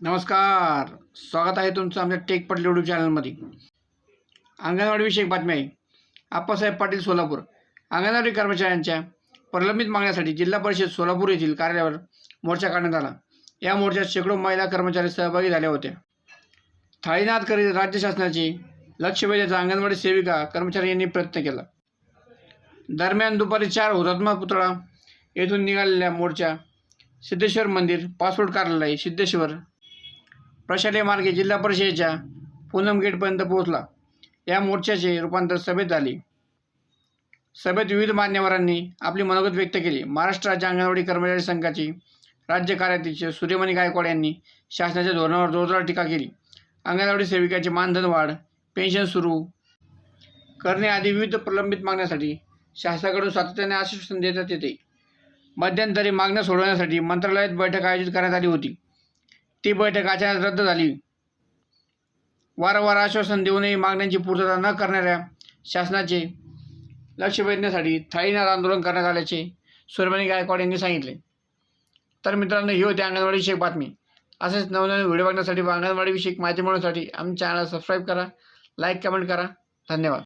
नमस्कार. स्वागत आहे तुमचं आमच्या टेक पटेल युट्यूब चॅनलमध्ये अंगणवाडीविषयक बातमी आहे. आप्पासाहेब पाटील सोलापूर. अंगणवाडी कर्मचाऱ्यांच्या प्रलंबित मागण्यासाठी जिल्हा परिषद सोलापूर येथील कार्यालयावर मोर्चा काढण्यात आला. या मोर्चात शेकडो महिला कर्मचारी सहभागी झाल्या होत्या. थाळीनाथ करीत राज्य शासनाचे लक्ष वेधण्याचा अंगणवाडी सेविका कर्मचारी यांनी प्रयत्न केला. दरम्यान दुपारी चार हुतात्मा पुतळा येथून निघालेल्या मोर्चा सिद्धेश्वर मंदिर पासपोर्ट कार्यालय सिद्धेश्वर प्रशालेय मार्गे जिल्हा परिषदेच्या पूनम गेटपर्यंत पोहोचला. या मोर्चाचे रूपांतर सभेत झाले. सभेत विविध मान्यवरांनी आपली मनोगत व्यक्त केली. महाराष्ट्र राज्य अंगणवाडी कर्मचारी संघाची राज्य कार्याध्यक्ष सूर्यमणी गायकवाड यांनी शासनाच्या धोरणावर जोरदार टीका केली. अंगणवाडी सेविकाचे मानधन वाढ पेन्शन सुरू करणे आदी विविध प्रलंबित मागण्यासाठी शासनाकडून सातत्याने आश्वासन देण्यात येते. मध्यंतरी मागण्या सोडवण्यासाठी मंत्रालयात बैठक आयोजित करण्यात आली होती. ती बैठक अचानक रद्द झाली. वारंवार आश्वासन देऊनही मागण्यांची पूर्तता न करणाऱ्या शासनाचे लक्ष वेधण्यासाठी थाळीनार आंदोलन करण्यात आल्याचे सुरमणी गायकवाड यांनी सांगितले. तर मित्रांनो ही होती अंगणवाडीविषयक बातमी. असेच नवनवीन व्हिडिओ बघण्यासाठी व अंगणवाडीविषयक माहिती मिळवण्यासाठी आमच्या चॅनल सबस्क्राईब करा लाईक कमेंट करा. धन्यवाद.